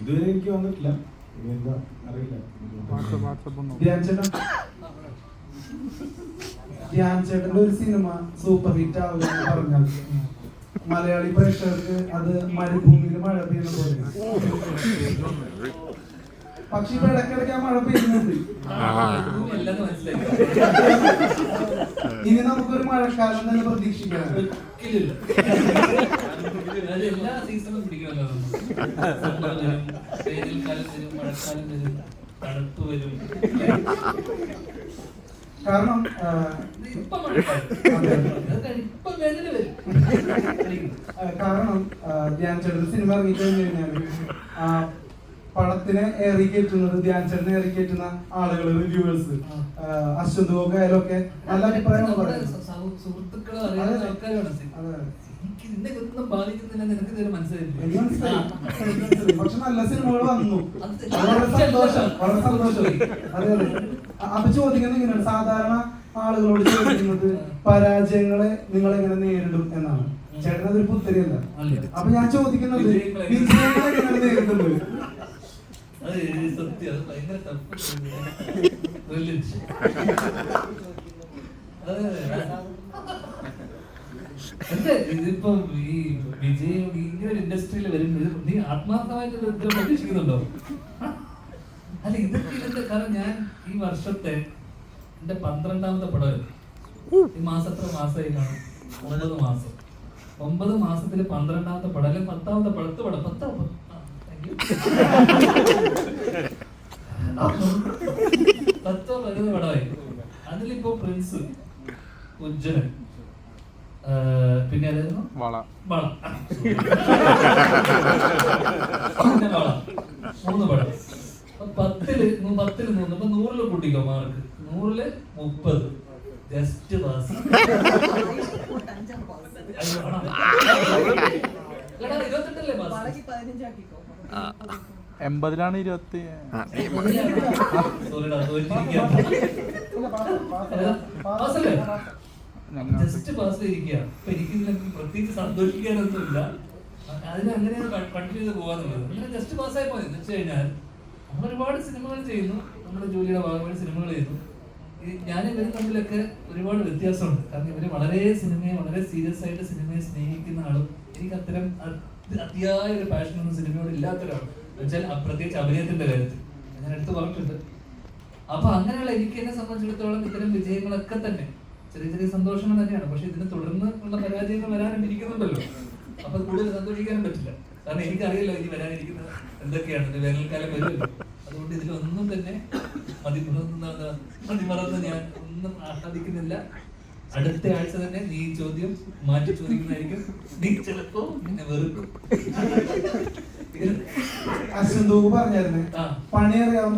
ഇതുവരെ എനിക്ക് വന്നിട്ടില്ല. ഇനി എന്താ അറിയില്ല. ധ്യാൻ ചേട്ടന്റെ ഒരു സിനിമ സൂപ്പർ ഹിറ്റ് ആവുക എന്ന് പറഞ്ഞാൽ മലയാളി പ്രേക്ഷകർക്ക് അത് മരുഭൂമിയിൽ മഴ പെയ്യുന്ന പോലെ. പക്ഷെ ഇപ്പൊ ഇടയ്ക്കിടയ്ക്ക് ആ മഴ പെയ്യുന്നുണ്ട്. തന്നെ ഒരിക്കലില്ല അത് എല്ലാ സീസണും വരും തണുപ്പ് കാരണം ഇപ്പൊ മഴക്കാലം. അതെ. അത് കഴിഞ്ഞ് ഇപ്പൊ വേനൽ വരും. കാരണം ആ, ധ്യാൻ ചേട്ടൻ സിനിമ ഇറങ്ങിക്കഴിഞ്ഞു കഴിഞ്ഞാൽ പടത്തിനെ ഏറി കയറ്റുന്നത് ധ്യാൻ ചേട്ടനെ ഏറി കയറ്റുന്ന ആളുകൾ റിവ്യൂവേഴ്സ് അശ്വന്ത് ഒക്കെ നല്ല അഭിപ്രായമാണ് പറയുന്നത്. സുഹൃത്തുക്കളോ അറിയാവുന്ന. ആൾക്കാരാണ്. എനിക്ക് നിന്നെ ബാധിക്കുന്നില്ല നിനക്ക് ഇതുവരെ മനസ്സിലായില്ലേ മനസ്സിലായി. പക്ഷെ നല്ല സിനിമകൾ വന്നു. വളരെ സന്തോഷം. വളരെ സന്തോഷം. അതെ അതെ. അപ്പൊ ചോദിക്കുന്നത് ഇങ്ങനെയാണ്. സാധാരണ ആളുകളോട് ചോദിക്കുന്നത് പരാജയങ്ങളെ നിങ്ങൾ എങ്ങനെ നേരിടും എന്നാണ്. ചേട്ടൻ അതൊരു പുത്തരിയല്ല. അപ്പൊ ഞാൻ ചോദിക്കുന്നത് വിജയങ്ങളെ എങ്ങനെ- നേരിടുന്നത്? അത് സത്യം. ഭയങ്കര അതെ ഇതിപ്പോ ഈ വിജയം ഇങ്ങനെ ഒരു ഇൻഡസ്ട്രിയിൽ വരുമ്പോൾ നീ ആത്മാർത്ഥമായിട്ട് ഇത് ഇത് പ്രതീക്ഷിക്കുന്നുണ്ടോ അല്ല ഇതൊക്കെ ഇതിന്റെ കാരണം ഞാൻ ഈ വർഷത്തെ എന്റെ പന്ത്രണ്ടാമത്തെ പടമായിരുന്നു ഈ മാസത്ര മാസമായി കാണും? ഒമ്പത് മാസം. ഒമ്പത് മാസത്തിൽ പന്ത്രണ്ടാമത്തെ പടം അല്ലെങ്കിൽ പത്താമത്തെ പടത്ത് പടം പത്താ. പത്തോ പതിനൊന്ന് പടമായി. അതിലിപ്പോ പ്രിൻസ് ഉജ്ജനൻ ആ, പിന്നെ അതായിരുന്നു വള വള പിന്നെ വള മൂന്ന് പടം പത്തിൽ പത്തിൽ മൂന്ന് അപ്പൊ നൂറിൽ കൂട്ടിക്കോ മാർക്ക് നൂറിൽ മുപ്പത് ജസ്റ്റ് പാസ് ഇരുപത്തെട്ടല്ലേ പാസ് എൺപതിലാണ് ഇരുപത്തി സോറിടാ ജസ്റ്റ് പാസ് ഇരിക്കുക അപ്പൊ എനിക്കിതിൽ പ്രത്യേകിച്ച് സന്തോഷിക്കാനൊന്നുമില്ല. അതിന് അങ്ങനെയാണ് കണ്ടിന്യൂ ചെയ്ത് പോകാന്നുള്ളത്. അങ്ങനെ ജസ്റ്റ് പാസ്സായി പോയി. എന്ന് വെച്ച് കഴിഞ്ഞാൽ നമ്മൾ ഒരുപാട് സിനിമകൾ ചെയ്യുന്നു. നമ്മുടെ ജോലിയുടെ ഭാഗമായി സിനിമകൾ ചെയ്യുന്നു. ഞാൻ ഇവരും തമ്മിലൊക്കെ ഒരുപാട് വ്യത്യാസമുണ്ട്. കാരണം ഇവർ വളരെ സിനിമയെ വളരെ സീരിയസ് ആയിട്ട് സിനിമയെ സ്നേഹിക്കുന്ന ആളും എനിക്ക് അത്തരം അത് അതിയായ ഒരു പാഷനൊന്നും സിനിമയോട് ഇല്ലാത്ത ഒരാളും എന്നുവെച്ചാൽ പ്രത്യേകിച്ച് അഭിനയത്തിന്റെ കാര്യത്തിൽ. ഞാൻ എടുത്ത് പറഞ്ഞിട്ടുണ്ട്. അപ്പൊ അങ്ങനെയുള്ള എനിക്ക് എന്നെ സംബന്ധിച്ചിടത്തോളം ഇത്തരം വിജയങ്ങളൊക്കെ തന്നെ ചെറിയ ചെറിയ സന്തോഷങ്ങൾ തന്നെയാണ്. പക്ഷെ ഇതിനെ തുടർന്ന് ഉള്ള പരാജയങ്ങൾ വരാനിരിക്കുന്നുണ്ടല്ലോ. അപ്പൊ കൂടുതൽ സന്തോഷിക്കാനും പറ്റില്ല. കാരണം എനിക്കറിയില്ല ഇനി വരാനിരിക്കുന്ന എന്തൊക്കെയാണ്. ഇത് വേനൽക്കാലം വരുമല്ലോ. അതുകൊണ്ട് ഇതിലൊന്നും തന്നെ മതി മതിമറന്ന് ഞാൻ ഒന്നും ആഹ്ലാദിക്കുന്നില്ല അടുത്ത ആഴ്ച തന്നെ നീ ചോദ്യം മാറ്റി ചോദിക്കുന്നതായിരിക്കും. നീ ചിലപ്പോ എന്നെ വെറുക്കും. പറഞ്ഞായിരുന്നു. പണി അറിയാവുന്ന